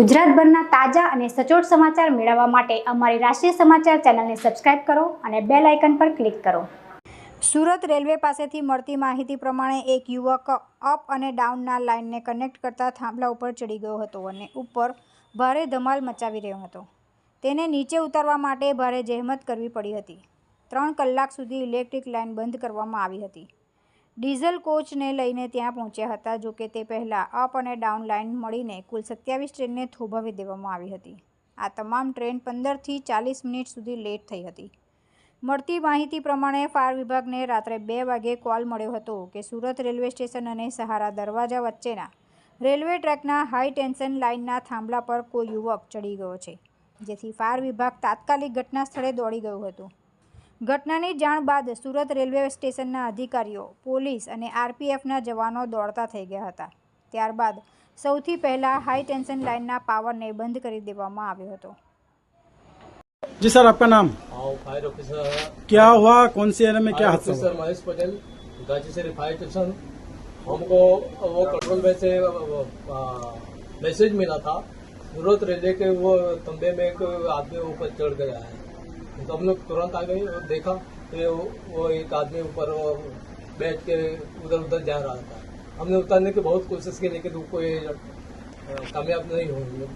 ગુજરાતભરના તાજા અને સચોટ સમાચાર મેળવવા માટે અમારી રાષ્ટ્રીય સમાચાર ચેનલને સબસ્ક્રાઇબ કરો અને બેલ આઇકન પર ક્લિક કરો. સુરત રેલવે પાસેથી મળતી માહિતી પ્રમાણે એક યુવક અપ અને ડાઉનના લાઇનને કનેક્ટ કરતા થાંભલા ઉપર ચડી ગયો હતો અને ઉપર ભારે ધમાલ મચાવી રહ્યો હતો. તેને નીચે ઉતારવા માટે ભારે જહેમત કરવી પડી હતી. ત્રણ કલાક સુધી ઇલેક્ટ્રિક લાઇન બંધ કરવામાં આવી હતી. ડીઝલ કોચને લઈને ત્યાં પહોંચ્યા હતા, જો કે તે પહેલાં અપ અને ડાઉન લાઇન મળીને કુલ સત્યાવીસ ટ્રેનને થોભાવી દેવામાં આવી હતી. આ તમામ ટ્રેન પંદરથી ચાલીસ મિનિટ સુધી લેટ થઈ હતી. મળતી માહિતી પ્રમાણે ફાયર વિભાગને રાત્રે બે વાગે કોલ મળ્યો હતો કે સુરત રેલવે સ્ટેશન અને સહારા દરવાજા વચ્ચેના રેલવે ટ્રેકના હાઈ ટેન્શન લાઇનના થાંભલા પર કોઈ યુવક ચડી ગયો છે, જેથી ફાયર વિભાગ તાત્કાલિક ઘટના સ્થળે દોડી ગયું હતું. ઘટનાની જાણ બાદ સુરત રેલવે સ્ટેશનના અધિકારીઓ પોલીસ અને આરપીએફના જવાનો દોડતા થઈ ગયા હતા ત્યારબાદ સૌથી પહેલાં હાઈ ટેન્શન લાઇનના પાવરને બંધ કરી દેવામાં આવ્યો હતો जी सर आपका नाम हाँ फायर ऑफिसर क्या हुआ कौन सी एरिया में क्या फायर हादसा ऑफिसर हुआ महेश पटेल गाजी से फायर स्टेशन हमको वो कंट्रोल में से मैसेज मिला था सूरत रेलवे के वो तंबे में एक आदमी ऊपर चढ़ गया है तो हम लोग तुरंत आ गए और देखा कि वो, वो एक आदमी ऊपर बैठ के उधर उधर जा रहा था। हमने उतारने की बहुत कोशिश की लेकिन वो कोई कामयाब नहीं हुई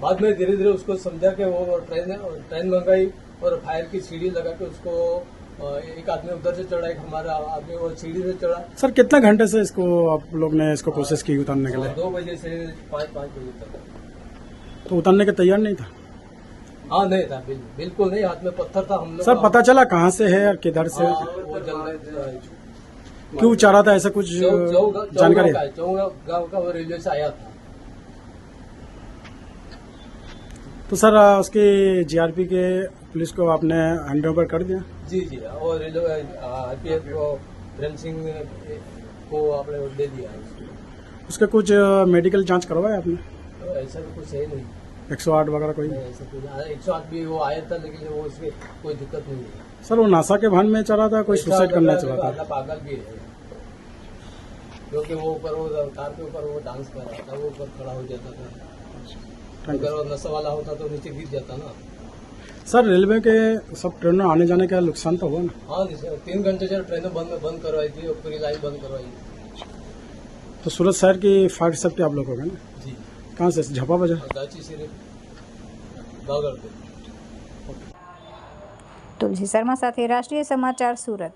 बाद में धीरे धीरे उसको समझा कि वो ट्रेन ट्रेन मंगाई और फायर की सीढ़ी लगा के उसको एक आदमी उधर से चढ़ा एक हमारा आदमी वो सीढ़ी से चढ़ा। सर कितना घंटे से इसको आप लोग ने इसको कोशिश की उतारने के लिए? दो बजे से पाँच पाँच बजे तक। तो उतारने का तैयार नहीं था? हाँ नहीं था बिल्कुल नहीं हाथ में पत्थर था हम लोग सर पता चला कहाँ से है और किधर से? हाँ, वो जल क्यों चाह रहा था ऐसा कुछ जानकारी? है? गाँव का वो रेलवे से आया था। तो सर उसकी जीआरपी के पुलिस को आपने हैंड ओवर कर दिया? जी जी और आरपीएफ को प्रेम सिंह को आपने दे दिया है उसको। कुछ मेडिकल जाँच करवाया आपने? तो ऐसा तो कुछ है नहीं। एक सौ आठ वगैरह कोई? नहीं, एक सौ आठ भी वो आया था लेकिन वो उसमें कोई दिक्कत नहीं है सर वो नासा के भान में चला था कोई सुसाइड करना है था? पागल भी है। क्योंकि वो ऊपर वो कार के ऊपर वो डांस कर रहा था वो ऊपर खड़ा हो जाता था। अगर वो नशा वाला होता तो नीचे गिर जाता ना। सर रेलवे के सब ट्रेनों आने जाने का नुकसान तो हुआ ना? हाँ जी सर तीन घंटे से ट्रेनें बंद बंद करवाई थी और पूरी लाइन बंद करवाई। थी तो सूरत शहर की फायर सेफ्टी आप लोग हो गए ना? कहाँ से झपा बजा गाची सिर्फ बागड़ पे તુલસી શર્મા સાથે રાષ્ટ્રીય સમાચાર સુરત